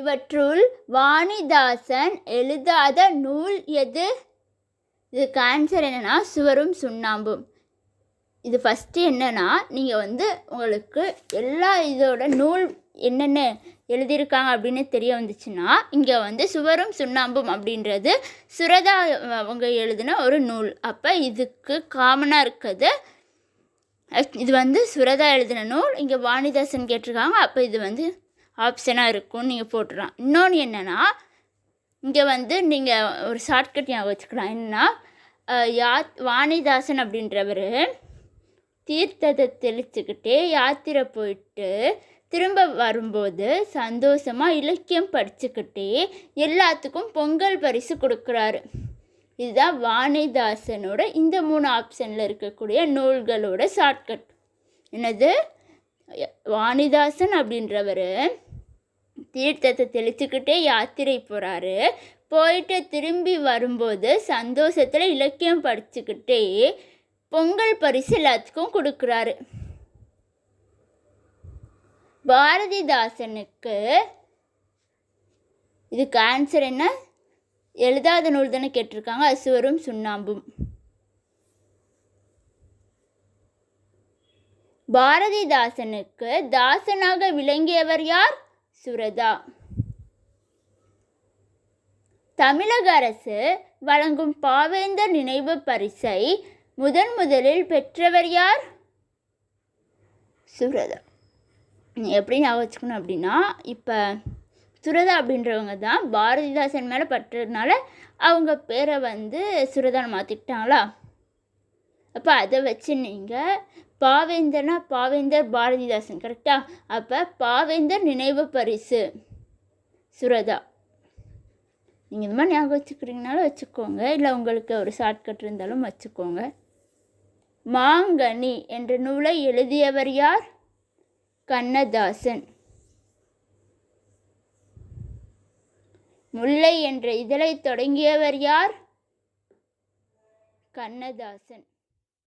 இவற்றுள் வாணிதாசன் எழுதாத நூல் எது? இதுக்கு ஆன்சர் என்னன்னா சுவரும் சுண்ணாம்பும். இது ஃபஸ்ட்டு என்னென்னா நீங்கள் வந்து உங்களுக்கு எல்லா இதோட நூல் என்னென்ன எழுதியிருக்காங்க அப்படின்னு தெரிய வந்துச்சுன்னா இங்கே வந்து சுவரும் சுண்ணாம்பும் அப்படின்றது சுரதா அவங்க எழுதின ஒரு நூல். அப்போ இதுக்கு காமனாக இருக்குது. இது வந்து சுரதா எழுதின நூல் இங்கே வாணிதாசன் கேட்டிருக்காங்க. அப்போ இது வந்து ஆப்ஷனாக இருக்கும்னு நீங்கள் போட்டுடலாம் இன்னொன்று என்னென்னா இங்கே வந்து நீங்கள் ஒரு ஷார்ட்கட் ஞாபகம் வச்சுக்கலாம். என்னன்னா யா வாணிதாசன் அப்படின்றவர் தீர்த்தத்தை தெளிச்சுக்கிட்டே யாத்திரை போயிட்டு திரும்ப வரும்போது சந்தோஷமாக இலக்கியம் படிச்சுக்கிட்டே எல்லாத்துக்கும் பொங்கல் பரிசு கொடுக்குறாரு. இதுதான் வாணிதாசனோட இந்த மூணு ஆப்ஷனில் இருக்கக்கூடிய நூல்களோட ஷார்ட்கட் என்னது? வாணிதாசன் அப்படின்றவர் தீர்த்தத்தை தெளிச்சுக்கிட்டே யாத்திரை போகிறாரு போயிட்டு திரும்பி வரும்போது சந்தோஷத்தில் இலக்கியம் படிச்சுக்கிட்டே பொங்கல் பரிசு எல்லாத்துக்கும் கொடுக்குறாரு. பாரதிதாசனுக்கு இதுக்கு ஆன்சர் என்ன? எழுதாத நூல் தானே கேட்டிருக்காங்க. அசுவரும் சுண்ணாம்பும். பாரதிதாசனுக்கு தாசனாக விளங்கியவர் யார்? சுரதா. தமிழக அரசு வழங்கும் பாவேந்தர் நினைவு பரிசை முதன் முதலில் பெற்றவர் யார்? சுரதா. நீ எப்படி ஞாபகம் வச்சுக்கணும் அப்படின்னா இப்போ சுரதா அப்படின்றவங்க தான் பாரதிதாசன் மேலே பற்றதுனால அவங்க பேரை வந்து சுரதான் மாற்றிக்கிட்டாங்களா அப்போ அதை வச்சு நீங்கள் பாவேந்தர்னா பாவேந்தர் பாரதிதாசன் கரெக்டா அப்போ பாவேந்தர் நினைவு பரிசு சுரதா. நீங்கள் இந்த மாதிரி ஞாபகம் வச்சுக்கிறீங்கனாலும் வச்சுக்கோங்க. இல்லை உங்களுக்கு ஒரு ஷார்ட்கட் இருந்தாலும் வச்சுக்கோங்க. மாங்கனி என்ற நூலை எழுதியவர் யார்? கண்ணதாசன். முல்லை என்ற இதழை தொடங்கியவர் யார்? கண்ணதாசன்.